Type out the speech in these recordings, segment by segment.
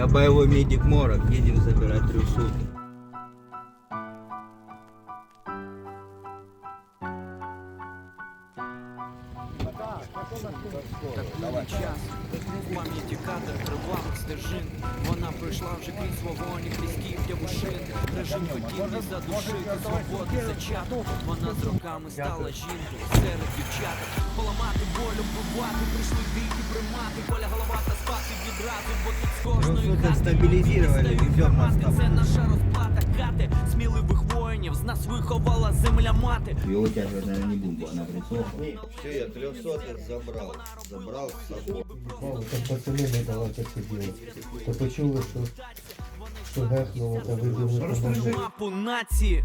Я боевой медик Морок, едем забирать трехсотых. Такий час, пам'яті кадр кривавих стежин. Вона пройшла вже крізь вогонь, крізь кігтя вушин. Режим хотів її задушити, свободи зачаток. Вона з роками стала жінкою серед дівчат. Поламати волю, вбивати, прийшли дикі примати. Коля голова та спати відразу, Ну, хати стабілізували, везем нас там. Це наша розплата хати. Сміливих воїнів з нас виховала земля мати. Утягивать, наверное, не буду, она присохла. Все, я трехсотых забрал. Забрал с собой. Мало, там пацани не давати сиділи. То почули, що, що гехнуло та вибігли мапу нації.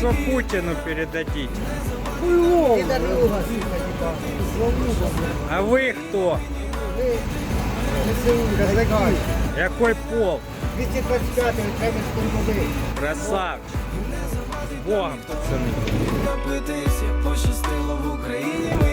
Что Путину передадите? А вы кто? Какой пол? 225 окремий штурмовий. Красавчик. С Богом. Напитись, пощастило в Україні.